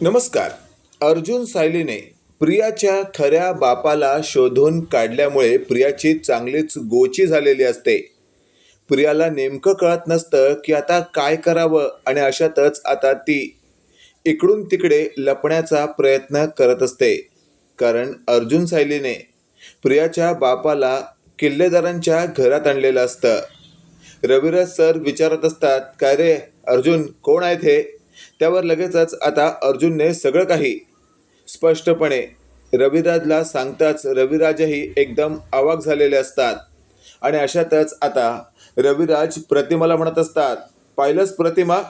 नमस्कार. अर्जुन सायलीने प्रियाच्या खऱ्या बापाला शोधून काढल्यामुळे प्रियाची चांगलीच गोची झालेली असते. प्रियाला नेमकं कळत नसतं की आता काय करावं आणि अशातच आता ती इकडून तिकडे लपण्याचा प्रयत्न करत असते. कारण अर्जुन सायलीने प्रियाच्या बापाला किल्लेदारांच्या घरात आणलेलं असतं. रविराज सर विचारत असतात काय रे अर्जुन कोण आहेत हे? त्यावर लगेचच आता अर्जुनने सगळं काही स्पष्टपणे रविराजला सांगताच रविराजही एकदम अवाक झालेले असतात. आणि अशातच आता रविराज प्रतिमाला म्हणत असतात पाहिलंच प्रतिमा?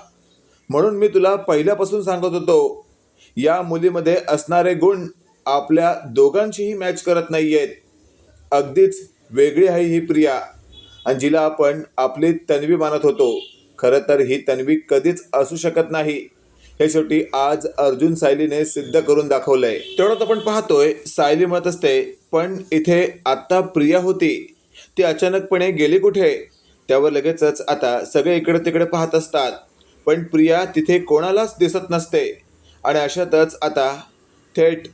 म्हणून मी तुला पहिल्यापासून सांगत होतो या मुलीमध्ये असणारे गुण आपल्या दोघांशीही मॅच करत नाही आहेत अगदीच वेगळी आहे ही प्रिया आणि जिला आपण आपली तन्वी मानत होतो. खरं तर ही तन्वी कधीच असू शकत नाही. हे शेवटी आज अर्जुन सायलीने सिद्ध करून दाखवलंय. तेवढ्यात आपण पाहतोय सायली म्हणत असते पण इथे आत्ता प्रिया होती. ती अचानकपणे गेली कुठे? त्यावर लगेचच आता सगळे इकडे तिकडे पाहत असतात. पण प्रिया तिथे कोणालाच दिसत नसते. आणि अशातच आता थेट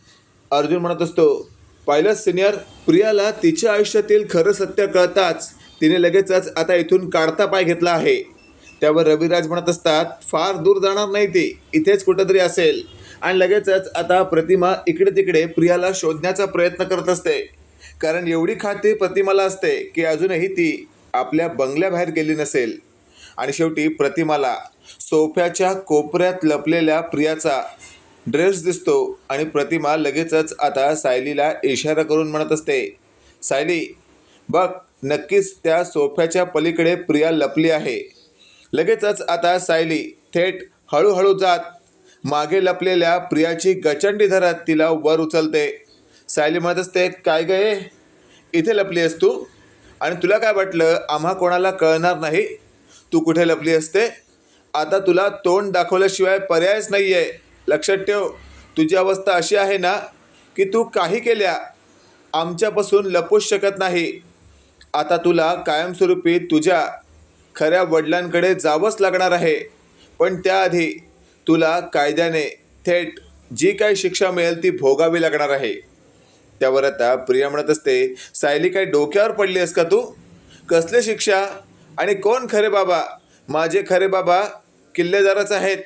अर्जुन म्हणत असतो पाहिलं सिनियर प्रियाला तिच्या आयुष्यातील खरं सत्य कळताच तिने लगेचच आता इथून काढता पाय घेतला आहे. त्यावर रविराज म्हणत असतात फार दूर जाणार नाही ती इथेच कुठंतरी असेल. आणि लगेचच आता प्रतिमा इकडे तिकडे प्रियाला शोधण्याचा प्रयत्न करत असते. कारण एवढी खात्री प्रतिमाला असते की अजूनही ती आपल्या बंगल्याबाहेर गेली नसेल. आणि शेवटी प्रतिमाला सोफ्याच्या कोपऱ्यात लपलेल्या प्रियाचा ड्रेस दिसतो आणि प्रतिमा लगेचच आता सायलीला इशारा करून म्हणत असते सायली बघ नक्कीच त्या सोफ्याच्या पलीकडे प्रिया लपली आहे. लगेचच आता सायली थेट हळूहळू जात मागे लपलेल्या प्रियाची गचंडी धरत तिला वर उचलते. सायली म्हणत असते काय गये इथे लपली आहेस तू? आणि तुला काय वाटलं? आम्हा कोणाला कळणार नाही? तू कुठे लपली असते? आता तुला तोंड दाखवल्याशिवाय पर्यायच नाही आहे लक्षात ठेव तुझी अवस्था अशी आहे ना की तू काही केल्या आमच्यापासून लपूच शकत नाही. आता तुला कायमस्वरूपी तुझ्या खऱ्या वडिलांकडे जावंच लागणार आहे. पण त्याआधी तुला कायद्याने थेट जी काही शिक्षा मिळेल ती भोगावी लागणार आहे. त्यावर आता प्रिया म्हणत असते सायली काय डोक्यावर पडली आहेस का तू? कसली शिक्षा? आणि कोण खरे बाबा? माझे खरे बाबा किल्लेदारच आहेत.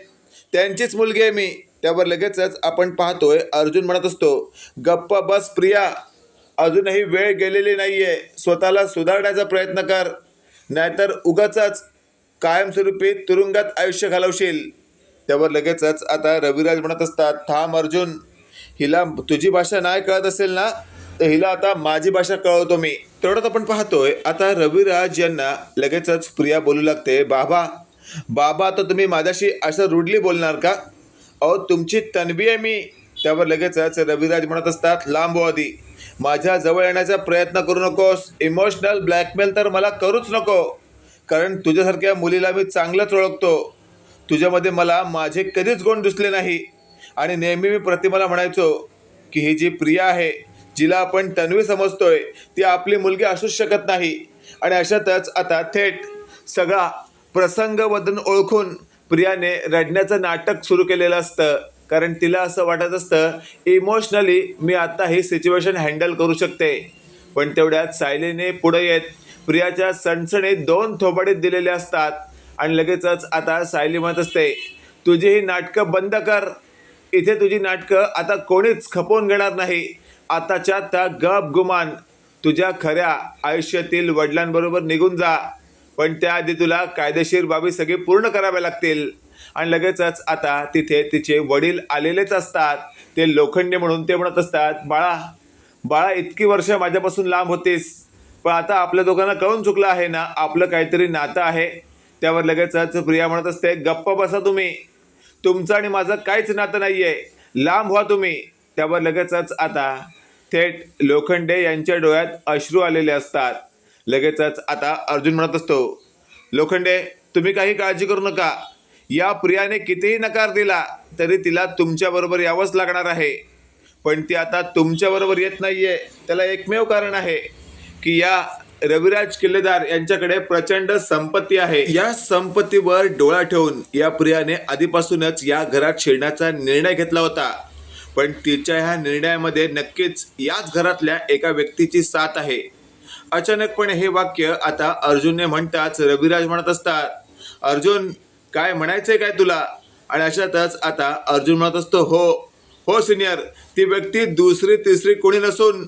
त्यांचीच मुलगी आहे मी. त्यावर लगेचच आपण पाहतोय अर्जुन म्हणत असतो गप्पा बस प्रिया. अजूनही वेळ गेलेली नाही आहे स्वतःला सुधारण्याचा प्रयत्न कर. नाहीतर उगाच कायमस्वरूपी तुरुंगात आयुष्य घालवशील. त्यावर लगेचच आता रविराज म्हणत असतात थांब अर्जुन हिला तुझी भाषा नाही कळत असेल ना तर हिला आता माझी भाषा कळवतो मी. तेवढ्यात आपण पाहतोय आता रविराज यांना लगेचच प्रिया बोलू लागते बाबा बाबा तर तुम्ही माझ्याशी असं रुडली बोलणार का? अहो तुमची तनबी आहे मी. त्यावर लगेचच रविराज म्हणत असतात लांब हो आधी. माझ्या जवळ येण्याचा प्रयत्न करू नकोस. इमोशनल ब्लॅकमेल तर मला करूच नको. कारण तुझ्यासारख्या मुलीला मी चांगलंच ओळखतो. तुझ्यामध्ये मला माझे कधीच गुण दिसले नाही. आणि नेहमी मी प्रतिमाला म्हणायचो की ही जी प्रिया आहे जिला आपण तन्वी समजतोय ती आपली मुलगी असूच शकत नाही. आणि अशातच आता थेट सगळा प्रसंग ओळखून प्रियाने रडण्याचं नाटक सुरू केलेलं असतं. कारण तिला असं वाटत असतं इमोशनली मी आता ही सिच्युएशन हँडल करू शकते. पण तेवढ्यात सायलीने पुढे येत प्रियाच्या सणसणीत दोन थोबाडीत दिलेले असतात आणि लगेचच आता सायली म्हणत असते तुझी ही नाटकं बंद कर. इथे तुझी नाटकं आता कोणीच खपवून घेणार नाही. आताच्या त्या गप गुमान. तुझ्या खऱ्या आयुष्यातील वडिलांबरोबर निघून जा. पण त्याआधी तुला कायदेशीर बाबी सगळी पूर्ण कराव्या लागतील. आणि लगेचच आता तिथे तिचे वडील आलेलेच असतात. ते लोखंडी म्हणून ते म्हणत असतात बाळा बाळा इतकी वर्ष माझ्यापासून लांब होतीस. पण आता आपल्या दोघांना कळून चुकलं आहे ना आपलं काहीतरी नातं आहे. त्यावर लगेचच प्रिया म्हणत असते गप्प बसा तुम्ही. तुमचं आणि माझं काहीच नातं नाही आहे लांब व्हा तुम्ही. त्यावर लगेचच आता थेट लोखंडे यांच्या डोळ्यात अश्रू आलेले असतात. लगेचच आता अर्जुन म्हणत असतो लोखंडे तुम्ही काही काळजी करू नका. या प्रियाने कितीही नकार दिला तरी तिला तुमच्याबरोबर यावंच लागणार आहे. पण ती आता तुमच्याबरोबर येत नाही आहे त्याला एकमेव कारण आहे की या रविराज किल्लेदार यांच्याकडे प्रचंड संपत्ती आहे. या संपत्तीवर डोळा ठेवून या प्रियाने आधीपासूनच या घरात शिरण्याचा निर्णय घेतला होता. पण तिच्या ह्या निर्णयामध्ये नक्कीच याच घरातल्या एका व्यक्तीची साथ आहे. अचानकपणे हे वाक्य आता अर्जुनने म्हणताच रविराज म्हणत असतात अर्जुन काय म्हणायचंय काय तुला? आणि अशातच आता अर्जुन म्हणत असतो हो हो सिनियर ती व्यक्ती दुसरी तिसरी कोणी नसून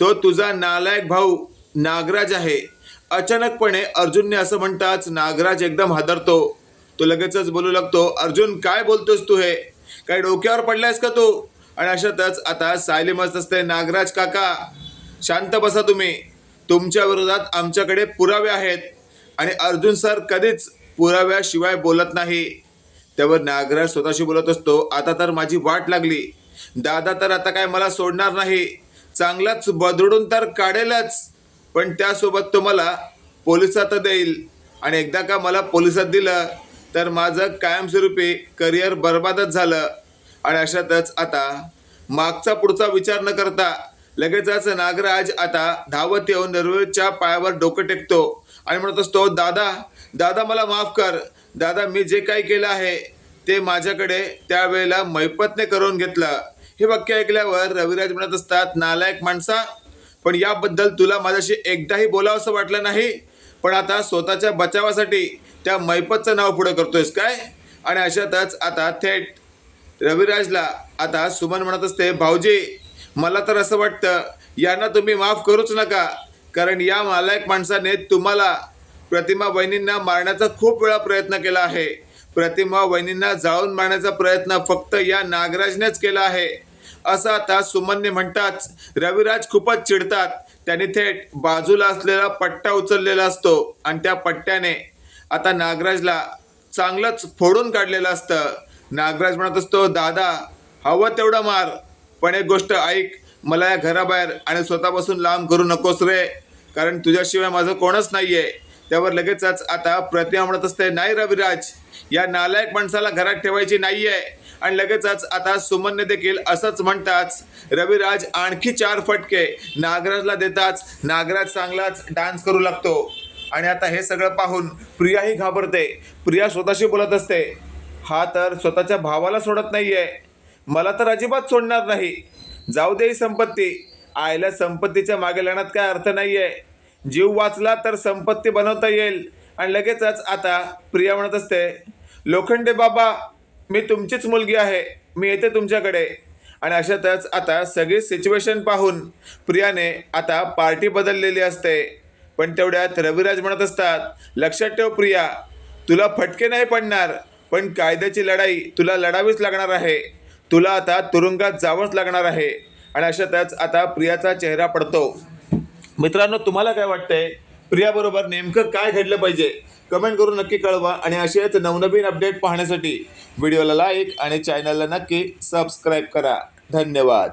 तो तुझा नालायक भाऊ नागराज आहे. अचानकपणे अर्जुनने असं म्हणताच नागराज एकदम हादरतो. तो लगेचच बोलू लागतो अर्जुन काय बोलतोस तू हे? काय डोक्यावर पडलायस का तू? आणि अशातच आता सायली मस्त असते नागराज काका शांत बसा तुम्ही. तुमच्या विरोधात आमच्याकडे पुरावे आहेत. आणि अर्जुन सर कधीच पुराव्याशिवाय बोलत नाही. त्यावर नागराज स्वतःशी बोलत असतो आता तर माझी वाट लागली. दादा तर आता काय मला सोडणार नाही. चांगलाच बदडून तर काढेलच. पण त्यासोबत तो मला पोलिसात देईल. आणि एकदा का मला पोलिसात दिलं तर माझं कायमस्वरूपी करिअर बर्बादच झालं. आणि अशातच आता मागचा पुढचा विचार न करता लगेचच नागराज आता धावत येऊन रविच्या पायावर डोकं टेकतो आणि म्हणत असतो दादा दादा मला माफ कर. दादा मी जे काही केलं आहे ते माझ्याकडे त्यावेळेला मैपतने करून घेतलं. हे वाक्य ऐकल्यावर रविराज म्हणत असतात नालायक माणसा पण याबद्दल तुला माझ्याशी एकदाही बोलावंसं वाटलं नाही. पण आता स्वतःच्या बचावासाठी त्या मैपतचं नाव पुढं करतोयस काय? आणि अशातच आता थेट रविराजला आता सुमन म्हणत असते भाऊजी मला तर असं वाटतं यांना तुम्ही माफ करूच नका. कारण या नालायक माणसाने तुम्हाला प्रतिमा वहिनींना मारण्याचा खूप वेळा प्रयत्न केला आहे. प्रतिमा वहिनींना जाळून मारण्याचा प्रयत्न फक्त या नागराजनेच केला आहे. असं आता सुमनने म्हणताच रविराज खूपच चिडतात. त्यांनी थेट बाजूला असलेला पट्टा उचललेला असतो आणि त्या पट्ट्याने आता नागराजला चांगलंच फोडून काढलेलं असतं. नागराज म्हणत असतो दादा हवं तेवढं मार. पण एक गोष्ट ऐक मला या घराबाहेर आणि स्वतःपासून लांब करू नकोस रे. कारण तुझ्याशिवाय माझं कोणच नाहीये. त्यावर लगेचच आता प्रतिमा म्हणत असते नाही रविराज या नालायक माणसाला घरात ठेवायची नाहीये. आणि लगेचच आता सुमनने देखील असंच म्हणताच रविराज आणखी चार फटके नागराजला देताच नागराज चांगलाच डान्स करू लागतो. आणि आता हे सगळं पाहून प्रियाही घाबरते. प्रिया स्वतःशी बोलत असते हा तर स्वतःच्या भावाला सोडत नाहीये. मला तर अजिबात सोडणार नाही. जाऊ दे ही संपत्ती. आयला संपत्तीच्या मागे लागण्यात काय अर्थ नाहीये. जीव वाचला तर संपत्ती बनवता येईल. आणि लगेचच आता प्रिया म्हणत असते लोखंडे बाबा मी तुमचीच मुलगी आहे मी येते तुमच्याकडे. आणि अशातच आता सगळी सिच्युएशन पाहून प्रियाने आता पार्टी बदललेली असते. पण तेवढ्यात रविराज म्हणत असतात लक्षात ठेव प्रिया तुला फटके नाही पडणार पण कायद्याची लढाई तुला लढावीच लागणार आहे. तुला आता तुरुंगात जावंच लागणार आहे. आणि अशातच आता प्रियाचा चेहरा पडतो. मित्रांनो तुम्हाला काय वाटतंय? प्रियाबरोबर नेमकं काय घडलं पाहिजे? कमेंट करून नक्की कळवा आणि असेच नवनवीन अपडेट पाहण्यासाठी व्हिडिओला लाईक आणि चॅनलला नक्की सबस्क्राईब करा. धन्यवाद.